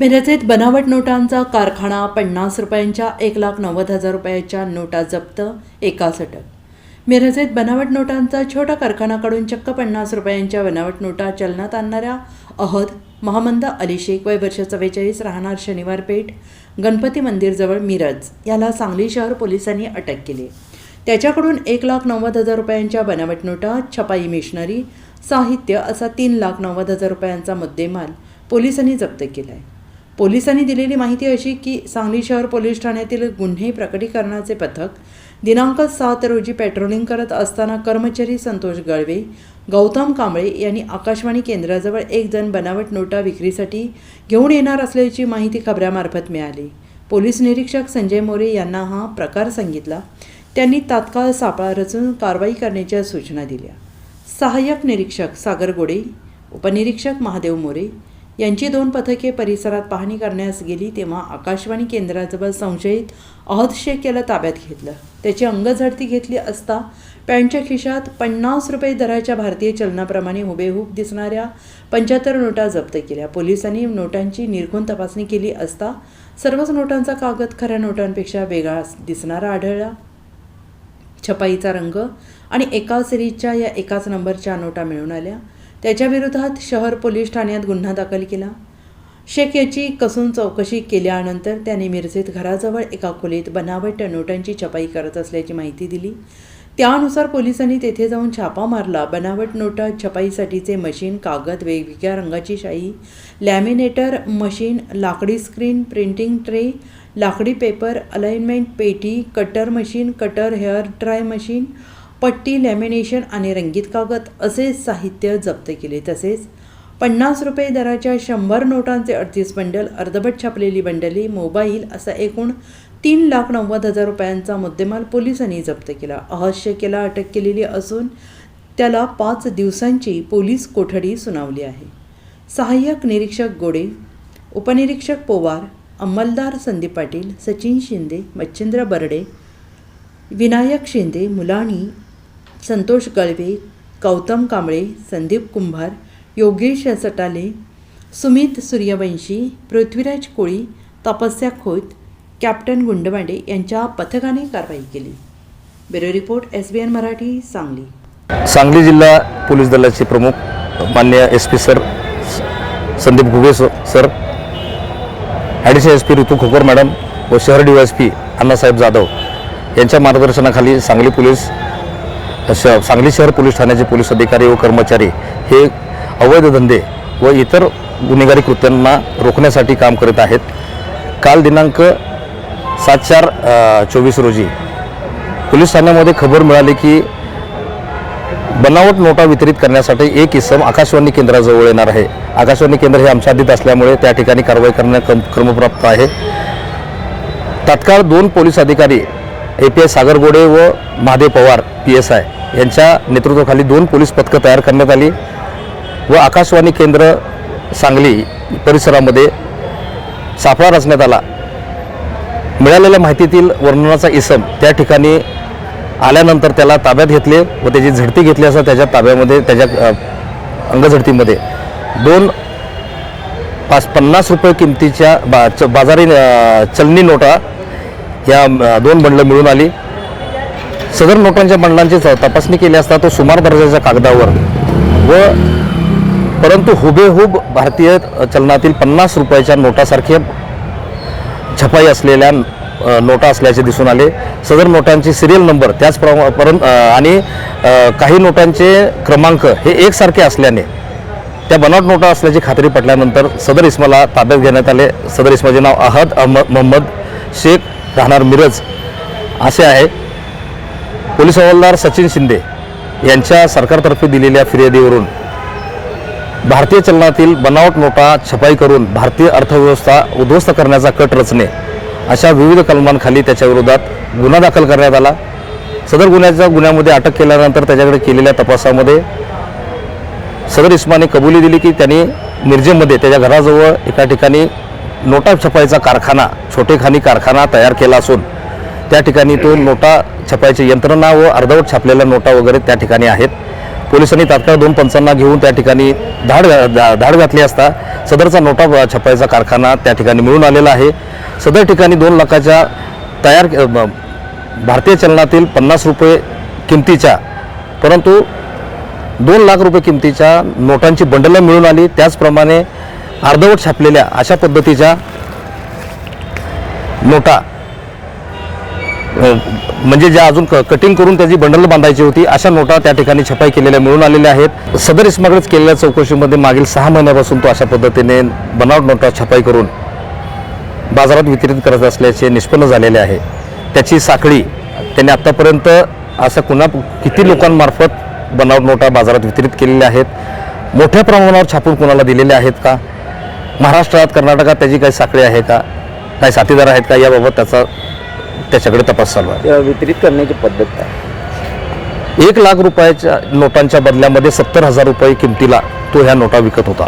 मिरजेत बनावट नोटांचा कारखाना पन्नास रुपयांच्या एक लाख नव्वद हजार रुपयाच्या नोटा जप्त एकाच अटक मिरजेत बनावट नोटांचा छोटा कारखानाकडून चक्क पन्नास रुपयांच्या बनावट नोटा चलनात आणणाऱ्या अहद महामंद अली शेख वय वर्ष चव्वेचाळीस राहणार शनिवार पेठ गणपती मंदिरजवळ मिरज याला सांगली शहर पोलिसांनी अटक केली. त्याच्याकडून एक लाख नव्वद हजार रुपयांच्या बनावट नोटा छपाई मिशनरी साहित्य असा तीन लाख नव्वद हजार रुपयांचा मुद्देमाल पोलिसांनी जप्त केला आहे पोलिसांनी दिलेली माहिती अशी की सांगली शहर पोलीस ठाण्यातील गुन्हे प्रकटीकरणाचे पथक दिनांक सात रोजी पेट्रोलिंग करत असताना कर्मचारी संतोष गळवे गौतम कांबळे यांनी आकाशवाणी केंद्राजवळ एक जण बनावट नोटा विक्रीसाठी घेऊन येणार असल्याची माहिती खबऱ्यामार्फत मिळाली. पोलीस निरीक्षक संजय मोरे यांना हा प्रकार सांगितला. त्यांनी तात्काळ सापळा रचून कारवाई करण्याच्या सूचना दिल्या. सहाय्यक निरीक्षक सागर गोडे उपनिरीक्षक महादेव मोरे यांची दोन पथके परिसरात पाहणी करण्यास गेली तेव्हा आकाशवाणी केंद्राजवळ संशयित अहद शेख याला ताब्यात घेतलं. त्याची अंगझडती घेतली असता पॅन्टच्या खिशात पन्नास रुपये दराच्या भारतीय चलनाप्रमाणे हुबेहूब दिसणाऱ्या पंच्याहत्तर नोटा जप्त केल्या. पोलिसांनी नोटांची निरखून तपासणी केली असता सर्वच नोटांचा कागद खऱ्या नोटांपेक्षा वेगळा दिसणारा आढळला. छपाईचा रंग आणि एका सिरीजच्या या एकाच नंबरच्या नोटा मिळून आल्या. त्याच्या विरोधात शहर पोलीस ठाण्यात गुन्हा दाखल केला. शेख याची कसून चौकशी केल्यानंतर त्याने मिरजेत घराजवळ एका खोलीत बनावट नोटांची छपाई करत असल्याची माहिती दिली. त्यानुसार पोलिसांनी तेथे जाऊन छापा मारला. बनावट नोटा छपाईसाठीचे मशीन कागद वेगवेगळ्या रंगाची शाई लॅमिनेटर मशीन लाकडी स्क्रीन प्रिंटिंग ट्रे लाकडी पेपर अलाइनमेंट पेटी cutter machine cutter hair dry machine पट्टी लॅमिनेशन आणि रंगीत कागद असे साहित्य जप्त केले. तसेच पन्नास रुपये दराच्या शंभर नोटांचे अडतीस बंडल अर्धवट छापलेली बंडली मोबाईल असा एकूण तीन लाख नव्वद हजार रुपयांचा मुद्देमाल पोलिसांनी जप्त केला. अहद केला अटक केलेली असून त्याला पाच दिवसांची पोलीस कोठडी सुनावली आहे. सहाय्यक निरीक्षक गोडे उपनिरीक्षक पोवार अंमलदार संदीप पाटील सचिन शिंदे मच्छिंद्र बर्डे विनायक शिंदे मुलाणी संतोष गळवे गौतम कांबळे संदीप कुंभार योगेश सटाले सुमित सूर्यवंशी पृथ्वीराज कोळी तपस्या खोत कॅप्टन गुंडवांडे यांच्या पथकाने कारवाई केली. Bureau report S B N Marathi Sangli. Sangli जिल्हा पोलीस दलाचे प्रमुख मान्य S P sir Sandeep Ghuge sir additional S P Ritu Khokar madam व शहर D S P Annasaheb Jadhav यांच्या मार्गदर्शनाखाली सांगली पोलीस श सांगली शहर पोलीस ठाण्याचे पोलीस अधिकारी व कर्मचारी हे अवैध धंदे व इतर गुन्हेगारी कृत्यांना रोखण्यासाठी काम करत आहेत. काल दिनांक सात चार चोवीस रोजी पोलीस ठाण्यामध्ये खबर मिळाली की बनावट नोटा वितरित करण्यासाठी एक इसम आकाशवाणी केंद्राजवळ येणार आहे. आकाशवाणी केंद्र हे आमच्या आधीत असल्यामुळे त्या ठिकाणी कारवाई करण्या क्रम क्रमप्राप्त आहे. तात्काळ दोन पोलीस अधिकारी A P S Sagar Gode व Mahadev Pawar P S I यांच्या नेतृत्वाखाली दोन पोलीस पथकं तयार करण्यात आली व आकाशवाणी केंद्र सांगली परिसरामध्ये सापळा रचण्यात आला. मिळालेल्या माहितीतील वर्णनाचा इसम त्या ठिकाणी आल्यानंतर त्याला ताब्यात घेतले व त्याची झडती घेतली असता त्याच्या ताब्यामध्ये त्याच्या अंगझडतीमध्ये. दोन पाच पन्नास रुपये किमतीच्या बा च बाजारी चलनी नोटा या दोन बंडलं मिळून आली. सदर नोटांच्या बंडलांची तपासणी केली असता तो सुमार दर्जाच्या कागदावर व परंतु हुबेहूब भारतीय चलनातील पन्नास रुपयाच्या नोटासारखे छपाई असलेल्या नोटा असल्याचे दिसून आले. सदर नोटांची सिरियल नंबर त्याचप्रमा परंत आणि काही नोटांचे क्रमांक हे एकसारखे असल्याने त्या बनावट नोटा असल्याची खात्री पटल्यानंतर सदर इस्माला ताब्यात घेण्यात आले. सदर इस्माचे नाव अहद अहमद मोहम्मद शेख राहणार मिरज. असे आहे. पोलीस हवालदार सचिन शिंदे यांच्या सरकारतर्फे दिलेल्या फिर्यादीवरून भारतीय चलनातील बनावट नोटा छपाई करून भारतीय अर्थव्यवस्था उद्ध्वस्त करण्याचा कट रचणे अशा विविध कलमांखाली त्याच्याविरोधात गुन्हा दाखल करण्यात आला. सदर गुन्ह्याच्या गुन्ह्यामध्ये अटक केल्यानंतर त्याच्याकडे केलेल्या तपासामध्ये सदर इस्माने कबुली दिली की त्यांनी मिरजेमध्ये त्याच्या घराजवळ एका ठिकाणी नोटा छपाईचा कारखाना छोटेखानी कारखाना तयार केला असून त्या ठिकाणी तो नोटा छपायची यंत्रणा व अर्धवट छापलेल्या नोटा वगैरे त्या ठिकाणी आहेत. पोलिसांनी तात्काळ दोन पंचांना घेऊन त्या ठिकाणी धाड धाड घातली असता सदरचा नोटा छपाईचा कारखाना त्या ठिकाणी मिळून आलेला आहे. सदर ठिकाणी दोन लाखाच्या तयार भारतीय चलनातील पन्नास रुपये किमतीच्या परंतु दोन लाख रुपये किमतीच्या नोटांची बंडलं मिळून आली. त्याचप्रमाणे अर्धवट छापलेल्या अशा पद्धतीच्या नोटा म्हणजे ज्या अजून क- कटिंग करून त्याची बंडल बांधायची होती अशा नोटा त्या ठिकाणी छपाई केलेल्या मिळून आलेल्या आहेत. सदर इस्मागडच केलेल्या चौकशीमध्ये मागील सहा महिन्यापासून तो अशा पद्धतीने बनावट नोटा छपाई करून बाजारात वितरित करत असल्याचे निष्पन्न झालेले आहे. त्याची साखळी त्यांनी आत्तापर्यंत अशा कुणा किती लोकांमार्फत बनावट नोटा बाजारात वितरित केलेल्या आहेत? मोठ्या प्रमाणावर छापून कुणाला दिलेल्या आहेत का? महाराष्ट्रात कर्नाटकात त्याची काही साखळी आहे का? काही साथीदार आहेत का? याबाबत त्याचा त्याच्याकडे तपास चालू आहे. वितरित करण्याची पद्धत काय? एक लाख रुपयाच्या नोटांच्या बदल्यामध्ये सत्तर हजार रुपये किमतीला तो ह्या नोटा विकत होता.